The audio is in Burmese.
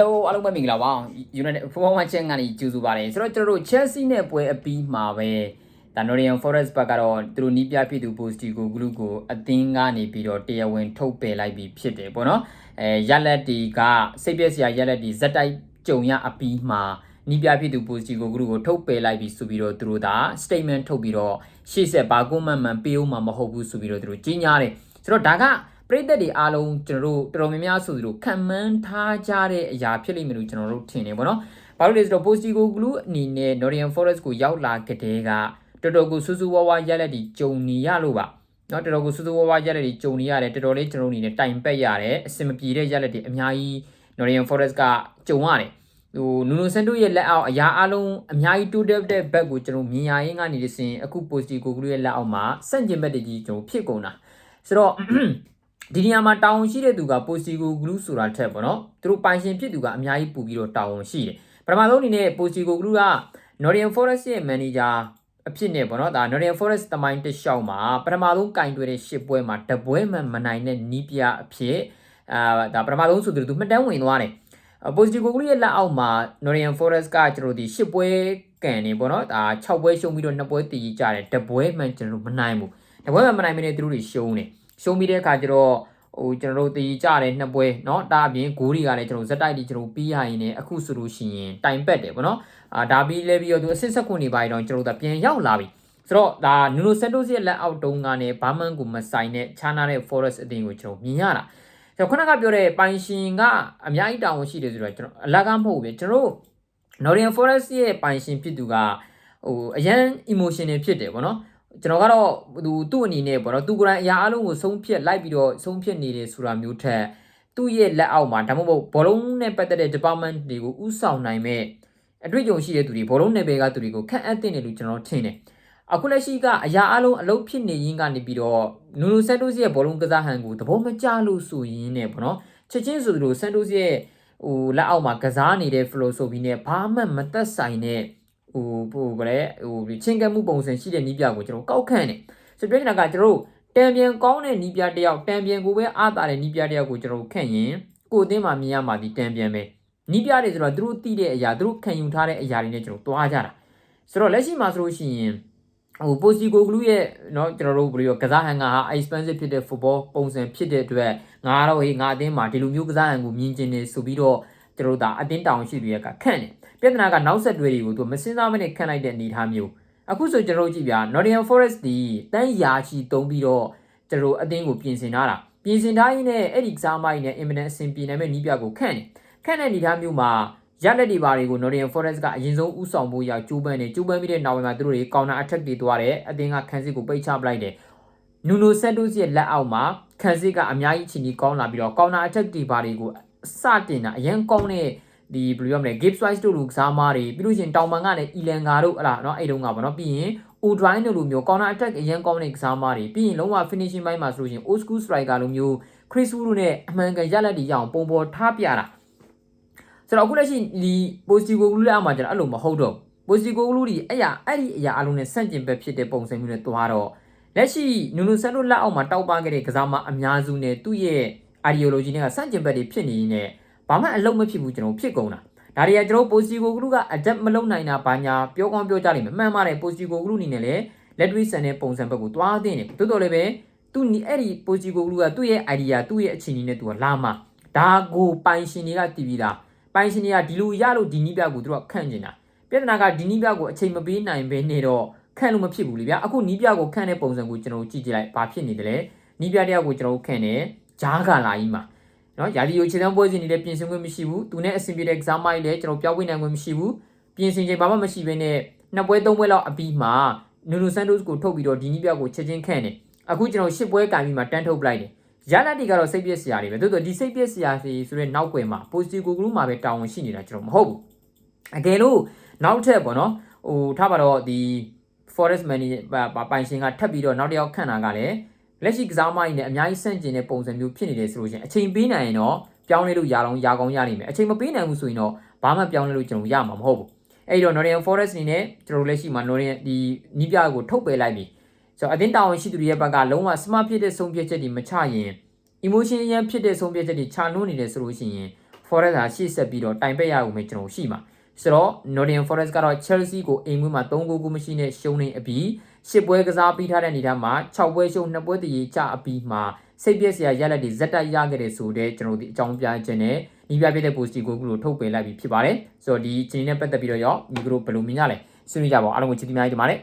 Hello အားလုံးပဲမင်္ဂလာပါ United Football Match ကနေကြိုဆိုပါတယ်ဆိုတော့ကျွန်တော်တို့ Chelsea နဲ့ပွဲအပြီးမှာပဲဒါ Nottingham Forest ဘက်ကတော့သူတို့နီးပြဖြစ်သူ Postigo Group ကိုအသင်းကနေပြီးတော့တရားဝင်ထုတ်ပယ်လိုက်ပြီးဖြစ်တယ်ပေါ့နော်အဲရက်လက်တီကစိတ်ပြည့်စရာရက်လက်တီဇက်တိုက်ကြုံရအပြီးမှာနီးပြဖြစ်သူ Postigo Group ကိုထုတ်ပယ်လိုက်ပြီးဆိုပြီးတော့သူတို့ဒါ statement ထုတ်ပြီးတော့ရှေ့ဆက်ဘာကွန်မန်မန်ပေးဦးမှာမဟုတ်ဘူးဆိုပြီးတော့သူတို့ကြီးညာတယ်ဆိုတော့ဒါက ပရိသတ်တွေအားလုံးကျွန်တော်တို့တော်တော်များများဆိုသူတို့ခံမှန်းထားကြတဲ့အရာဖြစ်လိမ့်မယ်လို့ကျွန်တော်တို့ထင်နေပေါ့နော်။ဘာလို့လဲဆိုတော့ Postigo Glue အနေနဲ့ Nottingham Forest ကိုရောက်လာကြတဲ့ကတော်တော်ကိုစူးစူးဝါးဝါရက်လက်ဒီဂျုံနေရလို့ပါ။နော်တော်တော်ကိုစူးစူးဝါးဝါရက်လက်ဒီဂျုံနေရတယ်တော်တော်လေးကျွန်တော်တို့အနေနဲ့တိုင်ပက်ရတယ်အဆင်မပြေတဲ့ရက်လက်ဒီအများကြီး Nottingham Forest ကဂျုံရတယ်။ဟိုနူနိုဆန်တိုရဲ့လက်အောက်အရာအလုံးအများကြီးတိုးတက်တဲ့ဘက်ကိုကျွန်တော်မြင်ရရင်ကနေဒီစင်အခု Postigo Glue ရဲ့လက်အောက်မှာစန့်ကျင်ဘက်တွေကြီးကျွန်တော်ဖြစ်ကုန်တာ။ဆိုတော့ ဒီနေရာမှာတာဝန်ရှိတဲ့သူက Postigo Glue ဆိုတာထက်ပေါ့နော်သူတို့ပိုင်ရှင်ဖြစ်သူကအများကြီးပူပြီးတော့တာဝန်ရှိတယ်ပထမဆုံးအနေနဲ့ Postigo Glue က Nottingham Forest ရဲ့ manager အဖြစ်နဲ့ပေါ့နော်ဒါ Nottingham Forest တမိုင်းတစ်လျှောက်မှာပထမဆုံးကင်တွဲတဲ့ရှစ်ပွဲမှာတပွဲမှမနိုင်တဲ့နီးပြအဖြစ်အာဒါပထမဆုံးဆိုသူသူမှတ်တမ်းဝင်သွားတယ် Postigo Glue ရဲ့လက်အောက်မှာ Nottingham Forest ကကျွန်တော်ဒီရှစ်ပွဲကန်နေပေါ့နော်ဒါ6ပွဲရှုံးပြီးတော့2ပွဲတည်ကြတယ်တပွဲမှကျွန်တော်မနိုင်ဘူးတပွဲမှမနိုင်မနေသူတို့တွေရှုံးတယ် ရှုံးပြီးတဲ့အခါကျတော့ဟိုကျွန်တော်တို့တည်ကြတယ်နှစ်ပွဲเนาะဒါအပြင်ဂိုးတွေကလည်းကျွန်တော်ဇက်တိုက်တွေကျွန်တော်ပြီးရရင်လည်းအခုဆိုလို့ရှိရင်တိုင်ပက်တယ်ပေါ့နော်အာဒါပြီးလဲပြီးတော့သူအစစ်ဆက်ခွင့်နေပါရင်တော့ကျွန်တော်တို့ပြန်ရောက်လာပြီဆိုတော့ဒါနူနိုဆန်တိုစ်ရဲ့လက်အောက်တုံးကနေဘာမန်ကိုမဆိုင်တဲ့ခြားနာတဲ့ forest အတင်းကိုကျွန်တော်မြင်ရတာကျွန်တော်ခုနကပြောတဲ့ပိုင်ရှင်ကအများကြီးတာဝန်ရှိတယ်ဆိုတော့ကျွန်တော်အလကားမဟုတ်ဘူးကျွန်တော်တို့ Nottingham Forest ရဲ့ပိုင်ရှင်ဖြစ်သူကဟိုအရန် emotional ဖြစ်တယ်ပေါ့နော် ကျွန်တော်ကတော့သူသူ့အနေနဲ့ပေါ့နော်သူကိုယ်တိုင်အရာအလုံးကိုဆုံးဖြတ်လိုက်ပြီးတော့ဆုံးဖြတ်နေတယ်ဆိုတာမျိုးထက်သူ့ရဲ့လက်အောက်မှာဒါမှမဟုတ်ဘောလုံးနဲ့ပတ်သက်တဲ့ department တွေကိုဥဆောင်နိုင်မဲ့အတွေ့အကြုံရှိတဲ့သူတွေဘောလုံးနယ်ပယ်ကသူတွေကိုခန့်အပ်တင်တယ်လို့ကျွန်တော်ထင်တယ်အခုလက်ရှိကအရာအလုံးအလုပ်ဖြစ်နေရင်းကနေပြီးတော့နူနိုဆန်တိုစ်ရဲ့ဘောလုံးကစားဟန်ကိုသဘောမကျလို့ဆိုရင်းနဲ့ပေါ့နော်ချက်ချင်းဆိုသလိုဆန်တိုစ်ရဲ့ဟိုလက်အောက်မှာကစားနေတဲ့ philosophy နဲ့ဘာမှမသက်ဆိုင်တဲ့ ဟိုဟိုဗလဲဟိုချင်းကပ်မှုပုံစံရှိတဲ့နီးပြကိုကျွန်တော်ကောက်ခန့်နေဆိုပြနေတာကကျွန်တော်တံပြန်ကောင်းတဲ့နီးပြတယောက်တံပြန်ကိုပဲအားတာတဲ့နီးပြတယောက်ကိုကျွန်တော်ခန့်ရင်ကိုအသင်းမှာမြင်ရမှာဒီတံပြန်ပဲနီးပြတွေဆိုတော့သူတို့သိတဲ့အရာသူတို့ခံယူထားတဲ့အရာတွေနဲ့ကျွန်တော်တွားကြတာဆိုတော့လက်ရှိမှာဆိုလို့ရှိရင်ဟိုပိုစီကိုဂလူးရဲ့เนาะကျွန်တော်တို့ဘယ်လိုကစားဟန်ကဟာ expensive ဖြစ်တဲ့ football ပုံစံဖြစ်တဲ့အတွက်ငါတော့ဟေးငါအသင်းမှာဒီလိုမျိုးကစားဟန်ကိုမြင်ကျင်နေဆိုပြီးတော့ကျွန်တော်တို့ဒါအတင်းတောင်ရှိတွေကခန့်တယ် ပြဿနာကနောက်ဆက်တွဲတွေကိုသူမစင်းစားမနဲ့ခန့်လိုက်တဲ့အနေအထားမျိုးအခုဆိုကျွန်တော်တို့ကြည့်ပြ Nottingham Forest ဒီတန်းရာချီတုံးပြီးတော့ကျွန်တော်အသင်းကိုပြင်ဆင်ထားတာပြင်ဆင်ထားရင်းနဲ့အဲ့ဒီကစားမိုင်းနဲ့အင်မတန်အဆင်ပြေနိုင်မဲ့နီးပြကိုခန့်တယ်ခန့်တဲ့အနေအထားမျိုးမှာရလက်တွေပါတွေကို Nottingham Forest ကအရင်ဆုံးဥဆောင်ဖို့ရကျိုးပန်းနေကျိုးပန်းပြီးတဲ့နောက်ပိုင်းမှာသူတို့တွေ counter attack တွေသွားတယ်အသင်းကခန်းစစ်ကိုပိတ်ချပလိုက်တယ်နူနိုဆန်တိုစ်ရဲ့လက်အောက်မှာခန်းစစ်ကအများကြီးချီနီကောင်းလာပြီးတော့ counter attack တွေပါတွေကိုစတင်တာအရင်ကောင်းတဲ့ ဒီဘယ်လိုရမလဲ Gibbs Wise တို့လူကစားမားတွေပြီးလို့ရှိရင်တောင်ပန်ကလည်း Elan တို့ဟလာเนาะအဲ့တုန်းကပေါ့เนาะပြီးရင် Odrine တို့လိုမျိုး counter attack အရင်ကောင်းတဲ့ကစားမားတွေပြီးရင်လုံးဝ finishing ဘိုင်းမှာဆိုလို့ရှိရင် old school striker လိုမျိုး Chris Wood တို့နဲ့အမှန်ကန်ရက်လက်တွေရအောင်ပုံပေါ်ထားပြတာဆိုတော့အခုလက်ရှိဒီ Postigo Glue လက်အောက်မှာကျတော့အဲ့လိုမဟုတ်တော့ Postigo Glue ဒီအဲ့ရအဲ့ဒီအရာအလုံးနဲ့ဆန့်ကျင်ဘက်ဖြစ်တဲ့ပုံစံမျိုးနဲ့တွားတော့လက်ရှိနူနူဆန်တို့လက်အောက်မှာတောက်ပခဲ့တဲ့ကစားမအများစုနဲ့သူ့ရဲ့ ideology နဲ့ကဆန့်ကျင်ဘက်တွေဖြစ်နေနေနဲ့ ဘာမှအလုံးမဖြစ်ဘူးကျွန်တော်ဖြစ်ကုန်တာဒါတွေကကျွန်တော် Postigo Glue က adapt မလုပ်နိုင်တာဘာညာပြောကောင်းပြောကြလိမ့်မယ်မှန်ပါတယ် Postigo Glue အနေနဲ့လည်းလက်တွေ့ဆန်တဲ့ပုံစံဘက်ကိုတွားသင့်တယ်တိုးတော်လည်းပဲသူအဲ့ဒီ Postigo Glue ကသူ့ရဲ့ idea သူ့ရဲ့အခြေအနေနဲ့သူကလာမှာဒါကိုပိုင်ရှင်တွေကတည်ပြီးသားပိုင်ရှင်တွေကဒီလိုရလို့ဒီနီးပြကိုသူတို့ကခန့်ကျင်တာပြဿနာကဒီနီးပြကိုအချိန်မပေးနိုင်ဘဲနေတော့ခန့်လို့မဖြစ်ဘူးလေဗျာအခုနီးပြကိုခန့်တဲ့ပုံစံကိုကျွန်တော်ကြည့်ကြည့်လိုက်ဘာဖြစ်နေတယ်လဲနီးပြတယောက်ကိုကျွန်တော်ခန့်တယ်ဂျားကလာကြီးမှာ နော်ယာဒီယိုခြေတန်းပွဲစဉ်တွေလည်းပြင်ဆင်ခွင့်မရှိဘူးသူနဲ့အဆင်ပြေတဲ့ exam မိုက်လည်းကျွန်တော်ပြောင်းဝေးနိုင်ခွင့်မရှိဘူးပြင်ဆင်ချိန်ဘာမှမရှိဘဲနဲ့နှစ်ပွဲသုံးပွဲလောက်အပြီးမှာနူနူဆန်တိုစ်ကိုထုတ်ပြီးတော့ဒီနီးပြကိုချက်ချင်းခန့်တယ်အခုကျွန်တော်ရှစ်ပွဲကန်ပြီးမှတန်းထုတ်ပလိုက်တယ်ရလက်တွေကတော့စိတ်ပြည့်စရာတွေပဲတိုးတော့ဒီစိတ်ပြည့်စရာတွေဆိုတဲ့နောက်ွယ်မှာ positive group မှာပဲတာဝန်ရှိနေတာကျွန်တော်မဟုတ်ဘူးအကယ်လို့နောက်ထပ်ပေါ့နော်ဟိုထားပါတော့ဒီ forest manager ပိုင်ရှင်ကထပ်ပြီးတော့နောက်တစ်ယောက်ခန့်တာကလည်း လက်ရှိကစားမကြီးနဲ့အများကြီးဆန့်ကျင်တဲ့ပုံစံမျိုးဖြစ်နေတယ်ဆိုလို့ရှိရင်အချိန်ပေးနိုင်ရင်တော့ပြောင်းလဲလို့ရအောင်ရကောင်းရနိုင်မယ်အချိန်မပေးနိုင်ဘူးဆိုရင်တော့ဘာမှပြောင်းလဲလို့ကျွန်တော်ရမှာမဟုတ်ဘူးအဲ့တော့ Nottingham Forest အနေနဲ့ကျွန်တော်လက်ရှိမှာ Nottingham ဒီနီးပြကိုထုတ်ပယ်လိုက်ပြီဆိုတော့အတင်းတာဝန်ရှိသူတွေရဲ့ဘက်ကလုံးဝ smart ဖြစ်တဲ့ဆုံးဖြတ်ချက်တွေမချရင် emotion ရန်ဖြစ်တဲ့ဆုံးဖြတ်ချက်တွေခြာလွန်းနေတယ်ဆိုလို့ရှိရင် Forest ကရှေ့ဆက်ပြီးတော့တိုင်ပက်ရအောင်ပဲကျွန်တော်ရှိမှာ ဆိုတော့ Nottingham Forest ကတော့ Chelsea ကိုအိမ်မွေးမှာ3ဂိုးကိုမရှိနဲ့ရှုံးနေအပြီး10ပွဲကစားပြီးထားတဲ့အနေအထားမှာ6ပွဲရှုံး2ပွဲတည်ချအပြီးမှာစိတ်ပြည့်စရာရလက်တွေဇက်တိုက်ရခဲ့တယ်ဆိုတော့ကျွန်တော်ဒီအကြောင်းပြခြင်းနဲ့ဒီပြပြတဲ့ post ကိုခုလိုထုတ်ပယ်လိုက်ပြီးဖြစ်ပါတယ်ဆိုတော့ဒီချိန်နဲ့ပတ်သက်ပြီးတော့ရောဒီကလိုဘယ်လိုမြင်ကြလဲဆွေးနွေးကြပါဦးအားလုံးကိုချစ်တီးများကြီးတင်ပါတယ်